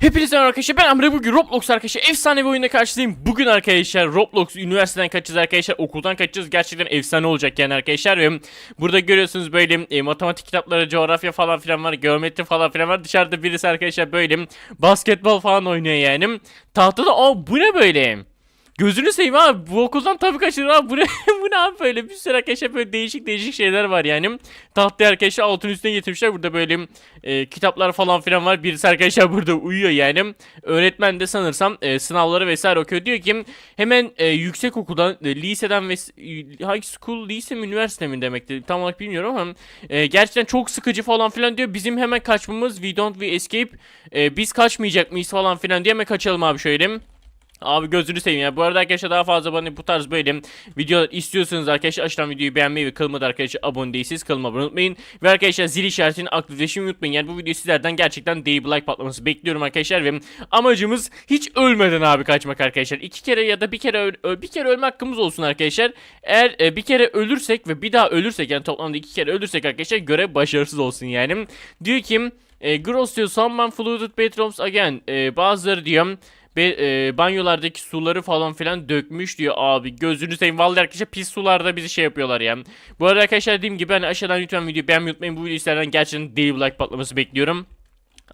Hepinize merhaba arkadaşlar ben Emre. Bugün Roblox arkadaşlar efsane bir oyunda karşınızdayım. Bugün arkadaşlar Roblox üniversiteden kaçacağız arkadaşlar okuldan kaçacağız. Gerçekten efsane olacak yani arkadaşlar. Ve burada görüyorsunuz böyle e, matematik kitapları coğrafya falan filan var geometri falan filan var. Dışarıda birisi arkadaşlar böyle basketbol falan oynuyor yani. Tahtada aa bu ne böyle Gözünü seveyim abi bu okuldan tabii kaçırır abi bu ne, bu ne abi böyle? Bir sürü arkadaşlar böyle değişik değişik şeyler var yani. Tahtaya arkadaşlar altın üstüne getirmişler. Burada böyle e, kitaplar falan filan var. Birisi arkadaşlar burada uyuyor yani. Öğretmen de sanırsam e, sınavları vesaire okuyor. Diyor ki hemen e, yüksek okuldan e, liseden ve high school lise mi üniversite mi demekti tam olarak bilmiyorum ama e, gerçekten çok sıkıcı falan filan diyor. Bizim hemen kaçmamız we don't we escape. E, biz kaçmayacak mıyız falan filan diye hemen kaçalım abi şöyle Abi gözünü seveyim ya. Bu arada arkadaşlar daha fazla bana bu tarz böyle videolar istiyorsanız arkadaşlar aşağıdan videoyu beğenmeyi ve kılmadı arkadaşlar abone değilseniz kılma abone unutmayın. Ve arkadaşlar zil işaretini aktifleşmeyi unutmayın. Yani bu video sizlerden gerçekten dev bir like patlaması bekliyorum arkadaşlar ve amacımız hiç ölmeden abi kaçmak arkadaşlar. İki kere ya da bir kere bir kere ölme hakkımız olsun arkadaşlar. Eğer e, bir kere ölürsek ve bir daha ölürsek yani toplamda iki kere ölürsek arkadaşlar görev başarısız olsun yani. Diyor ki e, Gross diyor someone flooded bathrooms again. E, bazıları diyor ve e, banyolardaki suları falan filan dökmüş diyor abi gözünü seveyim vallahi arkadaşlar pis sularda bizi şey yapıyorlar ya. Bu arada arkadaşlar dediğim gibi hani aşağıdan lütfen videoyu beğenmeyi unutmayın bu videoyu sizlerden gerçekten dev like patlaması bekliyorum.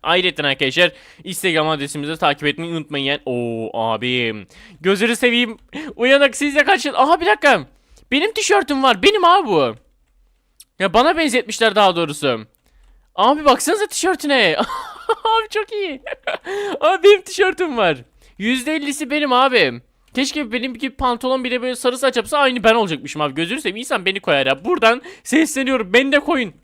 Ayrıca arkadaşlar Instagram adresimizi takip etmeyi unutmayın yani. Oo abi. Gözünü seveyim. Uyanık siz de kaçın. Aha bir dakika. Benim tişörtüm var. Benim abi bu. Ya bana benzetmişler daha doğrusu. Abi baksanıza tişörtüne. abi çok iyi. abi benim tişörtüm var. %50'si benim abi. Keşke benim gibi pantolon bir de böyle sarı saç yapsa aynı ben olacakmışım abi. Gözünü seveyim insan beni koyar ya. Buradan sesleniyorum. Beni de koyun.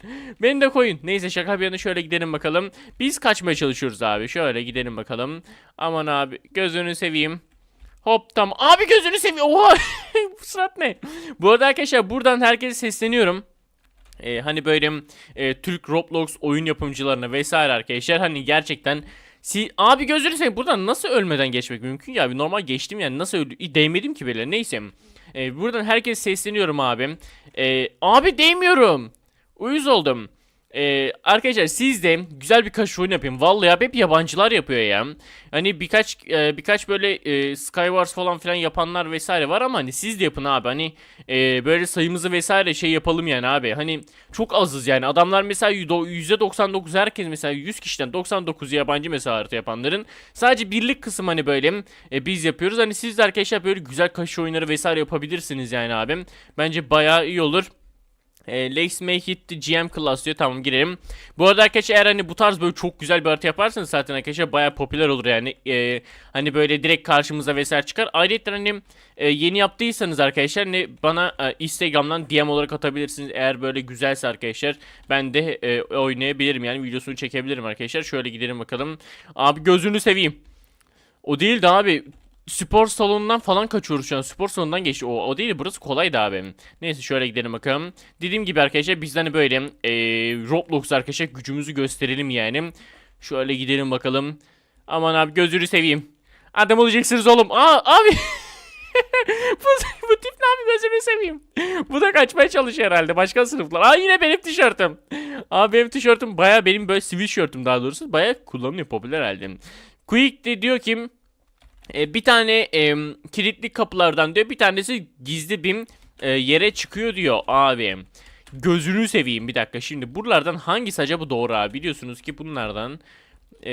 Beni de koyun. Neyse şaka bir yana şöyle gidelim bakalım. Biz kaçmaya çalışıyoruz abi. Şöyle gidelim bakalım. Aman abi gözünü seveyim. Hop tamam. Abi gözünü seveyim. Oha. Bu surat ne? Bu arada arkadaşlar buradan herkese sesleniyorum. Ee, hani böyle e, Türk Roblox oyun yapımcılarına vesaire arkadaşlar hani gerçekten si abi gözünü seveyim buradan nasıl ölmeden geçmek mümkün ya? Bir normal geçtim yani nasıl öldü? Değmedim ki bile neyse. Ee, buradan herkes sesleniyorum abi. Ee, abi değmiyorum. Uyuz oldum ee, arkadaşlar siz de güzel birkaç oyun yapın. Vallahi abi hep yabancılar yapıyor ya. Hani birkaç e, birkaç böyle e, Skywars falan filan yapanlar vesaire var ama hani siz de yapın abi. Hani e, böyle sayımızı vesaire şey yapalım yani abi. Hani çok azız yani. Adamlar mesela %99 herkes mesela 100 kişiden 99 yabancı mesela harita yapanların. Sadece birlik kısım hani böyle e, biz yapıyoruz. Hani siz de arkadaşlar böyle güzel kaşı oyunları vesaire yapabilirsiniz yani abi. Bence bayağı iyi olur. E, Let's make GM class diyor. Tamam girelim. Bu arada arkadaşlar eğer hani bu tarz böyle çok güzel bir harita yaparsanız zaten arkadaşlar bayağı popüler olur yani. E, hani böyle direkt karşımıza vesaire çıkar. Ayrıca hani e, yeni yaptıysanız arkadaşlar hani bana e, Instagram'dan DM olarak atabilirsiniz. Eğer böyle güzelse arkadaşlar ben de e, oynayabilirim yani videosunu çekebilirim arkadaşlar. Şöyle gidelim bakalım. Abi gözünü seveyim. O değil de abi spor salonundan falan kaçıyoruz şu an. Spor salonundan geçti. O, o değil burası kolaydı abi. Neyse şöyle gidelim bakalım. Dediğim gibi arkadaşlar bizden hani böyle e, Roblox arkadaşlar gücümüzü gösterelim yani. Şöyle gidelim bakalım. Aman abi gözünü seveyim. Adam olacaksınız oğlum. Aa abi. bu, bu tip ne abi gözünü seveyim. Bu da kaçmaya çalışıyor herhalde. Başka sınıflar. Aa yine benim tişörtüm. Abi benim tişörtüm baya benim böyle sivil tişörtüm daha doğrusu. Baya kullanılıyor popüler halde. Quick de diyor ki e, bir tane e, kilitli kapılardan diyor bir tanesi gizli bir e, yere çıkıyor diyor abi. Gözünü seveyim bir dakika şimdi buralardan hangisi acaba doğru abi biliyorsunuz ki bunlardan e,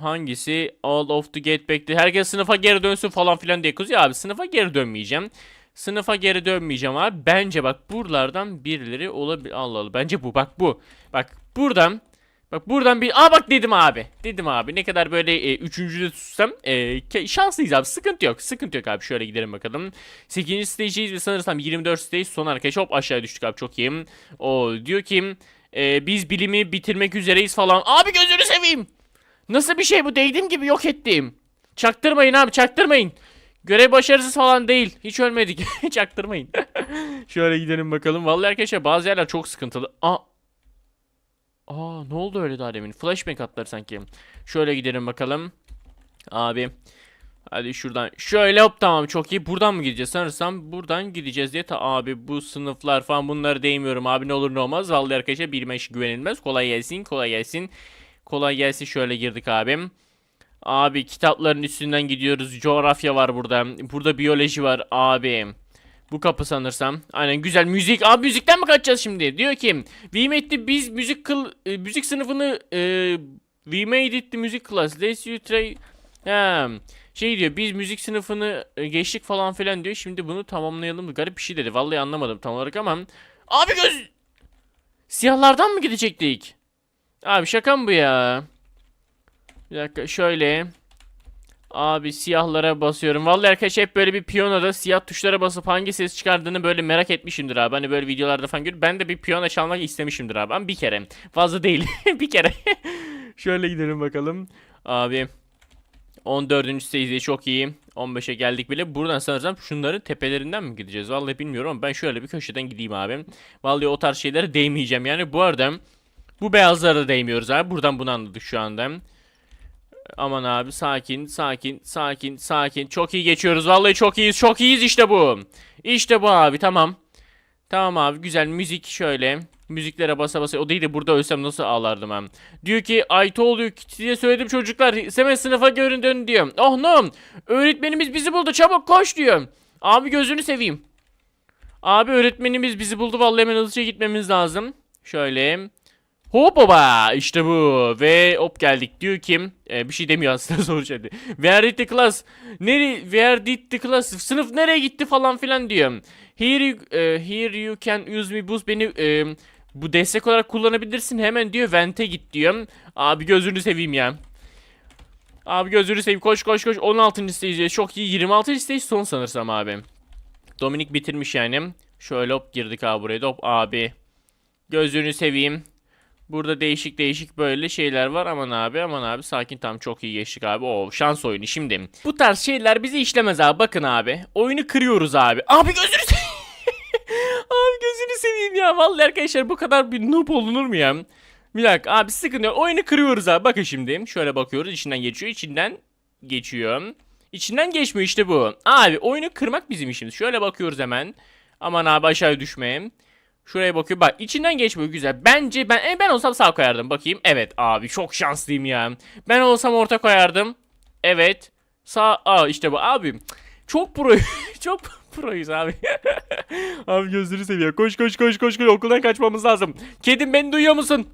hangisi all of the get back herkes sınıfa geri dönsün falan filan diye kızıyor abi sınıfa geri dönmeyeceğim. Sınıfa geri dönmeyeceğim abi. Bence bak buralardan birileri olabilir. Allah Allah. Bence bu. Bak bu. Bak buradan Bak buradan bir... Aa bak dedim abi. Dedim abi. Ne kadar böyle e, üçüncüde tutsam e, şanslıyız abi. Sıkıntı yok. Sıkıntı yok abi. Şöyle gidelim bakalım. 8. stage'deyiz ve sanırsam 24 stage son arkadaş. Hop aşağı düştük abi. Çok iyi. O diyor ki e, biz bilimi bitirmek üzereyiz falan. Abi gözünü seveyim. Nasıl bir şey bu? Değdiğim gibi yok ettim. Çaktırmayın abi çaktırmayın. Görev başarısız falan değil. Hiç ölmedik. çaktırmayın. Şöyle gidelim bakalım. Vallahi arkadaşlar bazı yerler çok sıkıntılı. Aa Aa ne oldu öyle daha demin? Flashbang atları sanki. Şöyle gidelim bakalım. Abi. Hadi şuradan. Şöyle hop tamam çok iyi. Buradan mı gideceğiz? Sanırsam buradan gideceğiz diye. Ta abi bu sınıflar falan bunları değmiyorum abi ne olur ne olmaz. Vallahi arkadaşlar bilime işi güvenilmez. Kolay gelsin kolay gelsin. Kolay gelsin şöyle girdik abim. Abi kitapların üstünden gidiyoruz. Coğrafya var burada. Burada biyoloji var abi. Bu kapı sanırsam. Aynen güzel müzik. Abi müzikten mi kaçacağız şimdi? Diyor ki We made the biz müzik kıl e, müzik sınıfını e, We made it the music class. Let's you try Ha, şey diyor biz müzik sınıfını e, geçtik falan filan diyor. Şimdi bunu tamamlayalım. Garip bir şey dedi. Vallahi anlamadım tam olarak ama. Abi göz... Siyahlardan mı gidecektik? Abi şaka mı bu ya? Bir dakika şöyle. Abi siyahlara basıyorum. Vallahi arkadaşlar hep böyle bir piyanoda siyah tuşlara basıp hangi ses çıkardığını böyle merak etmişimdir abi. Hani böyle videolarda falan görüp ben de bir piyano çalmak istemişimdir abi. Ama bir kere. Fazla değil. bir kere. şöyle gidelim bakalım. Abi 14. stage çok iyi. 15'e geldik bile. Buradan sanırsam şunların tepelerinden mi gideceğiz? Vallahi bilmiyorum ama ben şöyle bir köşeden gideyim abi. Vallahi o tarz şeylere değmeyeceğim. Yani bu arada bu beyazlara da değmiyoruz abi. Buradan bunu anladık şu anda. Aman abi sakin sakin sakin sakin. Çok iyi geçiyoruz. Vallahi çok iyiyiz. Çok iyiyiz işte bu. İşte bu abi tamam. Tamam abi güzel müzik şöyle. Müziklere basa basa. O değil de burada ölsem nasıl ağlardım hem. Diyor ki I told you diye söyledim çocuklar. Hemen sınıfa görün dön diyor. Oh no. Öğretmenimiz bizi buldu çabuk koş diyor. Abi gözünü seveyim. Abi öğretmenimiz bizi buldu. Vallahi hemen hızlıca gitmemiz lazım. Şöyle. Hop oba işte bu ve hop geldik diyor kim bir şey demiyor aslında hadi. Where did the class nere where did the class sınıf nereye gitti falan filan diyor. Here you, e, here you can use me boost beni e, bu destek olarak kullanabilirsin hemen diyor vente git diyor. Abi gözünü seveyim ya. Abi gözünü seveyim koş koş koş 16. stage çok iyi 26. stage son sanırsam abi. Dominik bitirmiş yani. Şöyle hop girdik abi buraya hop abi. Gözünü seveyim. Burada değişik değişik böyle şeyler var. Aman abi aman abi sakin tam çok iyi geçtik abi. Oo şans oyunu şimdi. Bu tarz şeyler bizi işlemez abi. Bakın abi. Oyunu kırıyoruz abi. Abi gözünü seveyim. abi gözünü seveyim ya. Vallahi arkadaşlar bu kadar bir noob olunur mu ya? Bir dakika abi sıkıntı yok. Oyunu kırıyoruz abi. Bakın şimdi. Şöyle bakıyoruz. içinden geçiyor. içinden geçiyor. İçinden geçmiyor işte bu. Abi oyunu kırmak bizim işimiz. Şöyle bakıyoruz hemen. Aman abi aşağı düşmeyeyim. Şuraya bakıyor. Bak içinden geçmiyor güzel. Bence ben e, ben olsam sağ koyardım. Bakayım. Evet abi çok şanslıyım ya. Ben olsam orta koyardım. Evet. Sağ. Aa işte bu abi. Çok pro. çok proyuz abi. abi gözünü seviyor. Koş koş koş koş koş. Okuldan kaçmamız lazım. Kedim beni duyuyor musun?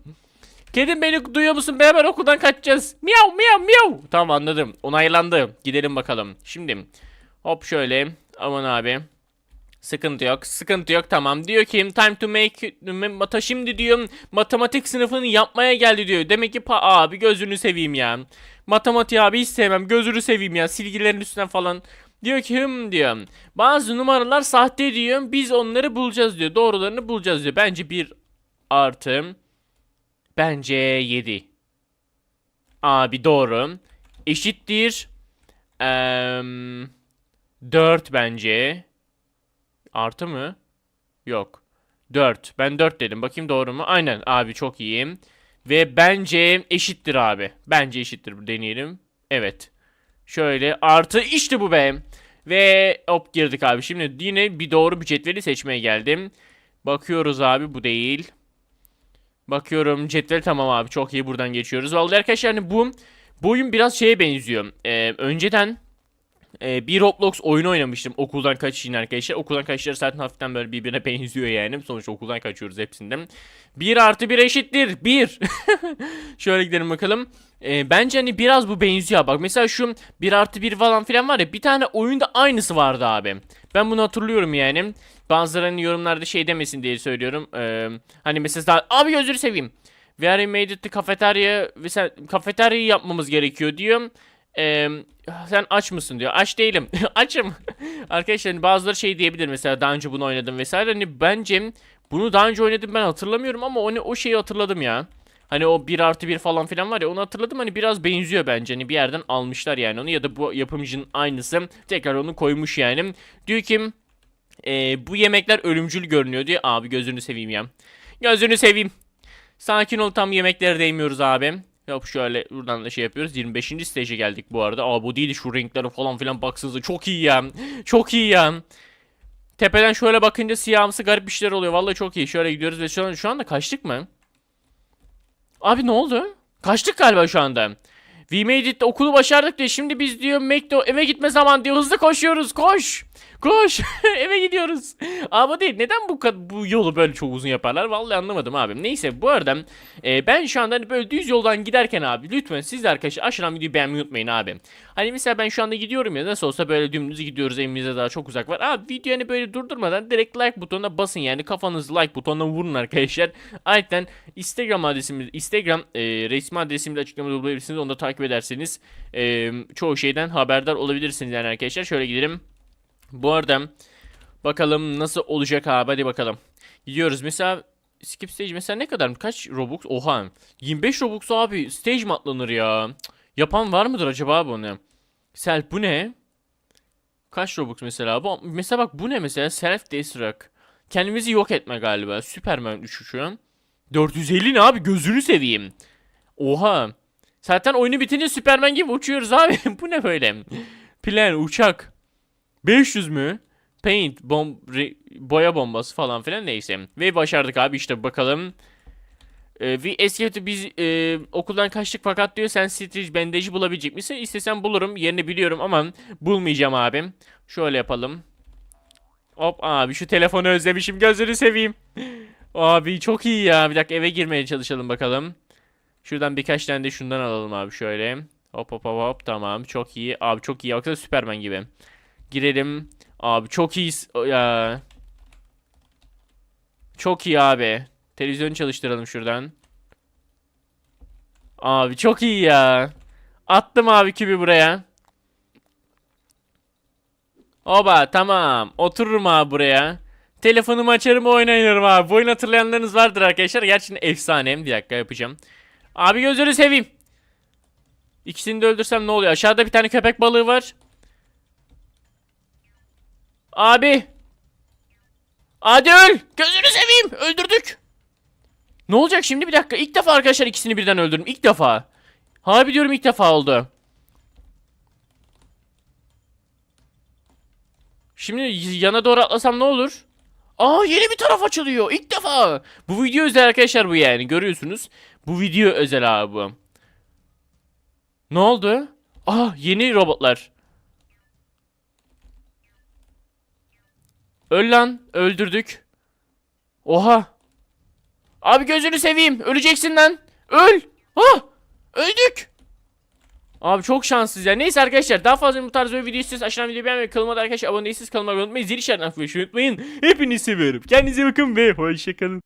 Kedim beni duyuyor musun? Beraber okuldan kaçacağız. Miyav miyav miyav. Tamam anladım. Onaylandı. Gidelim bakalım. Şimdi hop şöyle. Aman abi. Sıkıntı yok. Sıkıntı yok. Tamam. Diyor ki time to make mata şimdi diyor matematik sınıfını yapmaya geldi diyor. Demek ki pa abi gözünü seveyim ya. Matematik abi hiç sevmem. Gözünü seveyim ya. Silgilerin üstüne falan. Diyor ki hım diyor. Bazı numaralar sahte diyor. Biz onları bulacağız diyor. Doğrularını bulacağız diyor. Bence bir artı. Bence 7. Abi doğru. Eşittir. Eee 4 bence. Artı mı? Yok. 4. Ben 4 dedim. Bakayım doğru mu? Aynen abi çok iyiyim. Ve bence eşittir abi. Bence eşittir. Deneyelim. Evet. Şöyle artı işte bu be. Ve hop girdik abi. Şimdi yine bir doğru bir cetveli seçmeye geldim. Bakıyoruz abi bu değil. Bakıyorum cetvel tamam abi çok iyi buradan geçiyoruz. Vallahi arkadaşlar yani bu, bu oyun biraz şeye benziyor. Ee, önceden ee, bir Roblox oyunu oynamıştım okuldan kaçışın arkadaşlar. Okuldan kaçışları zaten hafiften böyle birbirine benziyor yani. Sonuçta okuldan kaçıyoruz hepsinden. 1 artı 1 eşittir 1. Şöyle gidelim bakalım. Ee, bence hani biraz bu benziyor. Bak mesela şu 1 artı 1 falan filan var ya. Bir tane oyunda aynısı vardı abi. Ben bunu hatırlıyorum yani. Bazıları hani yorumlarda şey demesin diye söylüyorum. Ee, hani mesela. Abi gözünü seveyim. We are made it the kafeterya. Mesela kafeteryayı yapmamız gerekiyor diyor. Ee, sen aç mısın diyor. Aç değilim. Açım. Arkadaşlar hani bazıları şey diyebilir mesela daha önce bunu oynadım vesaire. Hani bence bunu daha önce oynadım ben hatırlamıyorum ama o, o şeyi hatırladım ya. Hani o 1 artı 1 falan filan var ya onu hatırladım hani biraz benziyor bence. Hani bir yerden almışlar yani onu ya da bu yapımcının aynısı tekrar onu koymuş yani. Diyor ki e, bu yemekler ölümcül görünüyor diyor. Abi gözünü seveyim ya. Gözünü seveyim. Sakin ol tam yemeklere değmiyoruz abi. Yok şöyle buradan da şey yapıyoruz. 25. stage'e geldik bu arada. Aa bu değil şu renkleri falan filan baksanıza çok iyi ya. Çok iyi ya. Tepeden şöyle bakınca siyahımsı garip bir şeyler oluyor. Vallahi çok iyi. Şöyle gidiyoruz ve şu, an, şu anda kaçtık mı? Abi ne oldu? Kaçtık galiba şu anda. We made it okulu başardık diyor. Şimdi biz diyor Mekto eve gitme zaman diyor. Hızlı koşuyoruz. Koş. Koş. eve gidiyoruz. Ama değil. Neden bu bu yolu böyle çok uzun yaparlar? Vallahi anlamadım abi. Neyse bu arada e, ben şu anda hani böyle düz yoldan giderken abi lütfen siz de arkadaşlar aşağıdan videoyu beğenmeyi unutmayın abi. Hani mesela ben şu anda gidiyorum ya nasıl olsa böyle dümdüz gidiyoruz evimize daha çok uzak var. Abi video hani böyle durdurmadan direkt like butonuna basın yani kafanızı like butonuna vurun arkadaşlar. Ayrıca Instagram adresimiz Instagram e, resmi adresimizi açıklamada bulabilirsiniz. Onu da takip ederseniz e, çoğu şeyden haberdar olabilirsiniz yani arkadaşlar. Şöyle gidelim. Bu arada bakalım nasıl olacak abi hadi bakalım. Gidiyoruz. Mesela skip stage mesela ne kadar kaç robux? Oha. 25 robux abi. Stage mi atlanır ya? Yapan var mıdır acaba bunu self bu ne? Kaç robux mesela? Bu mesela bak bu ne mesela? Self destruct. Kendimizi yok etme galiba. Superman uçuşu 450 ne abi? Gözünü seveyim. Oha. Zaten oyunu bitince superman gibi uçuyoruz abi. Bu ne böyle? Plan uçak 500 mü paint, bom, boya bombası falan filan neyse. Ve başardık abi işte bakalım. Ee, biz e, okuldan kaçtık fakat diyor sen street bandajı bulabilecek misin? İstesem bulurum yerini biliyorum ama bulmayacağım abim. Şöyle yapalım. Hop abi şu telefonu özlemişim gözünü seveyim. Abi çok iyi ya. Bir dakika eve girmeye çalışalım bakalım. Şuradan birkaç tane de şundan alalım abi şöyle. Hop hop hop hop tamam çok iyi. Abi çok iyi. Yoksa Superman gibi. Girelim. Abi çok iyi ya. Çok iyi abi. Televizyonu çalıştıralım şuradan. Abi çok iyi ya. Attım abi kübü buraya. Oba tamam. Otururum abi buraya. Telefonumu açarım oynarım abi. Bu oyun hatırlayanlarınız vardır arkadaşlar. Gerçekten efsane. Bir dakika yapacağım. Abi gözünü seveyim. İkisini de öldürsem ne oluyor? Aşağıda bir tane köpek balığı var. Abi. Hadi öl. Gözünü seveyim. Öldürdük. Ne olacak şimdi bir dakika. İlk defa arkadaşlar ikisini birden öldürdüm. İlk defa. Harbi diyorum ilk defa oldu. Şimdi yana doğru atlasam ne olur? Aa yeni bir taraf açılıyor. İlk defa. Bu video özel arkadaşlar bu yani. Görüyorsunuz. Bu video özel abi bu. Ne oldu? Aa yeni robotlar. Öl lan. Öldürdük. Oha. Abi gözünü seveyim. Öleceksin lan. Öl. Ha. Öldük. Abi çok şanssız ya. Neyse arkadaşlar daha fazla bu tarz böyle video istiyorsanız aşağıdan videoyu beğenmeyi kanalıma da arkadaşlar abone değilseniz kanalıma abone olmayı zil işaretini unutmayın. Hepinizi seviyorum. Kendinize bakın ve hoşçakalın.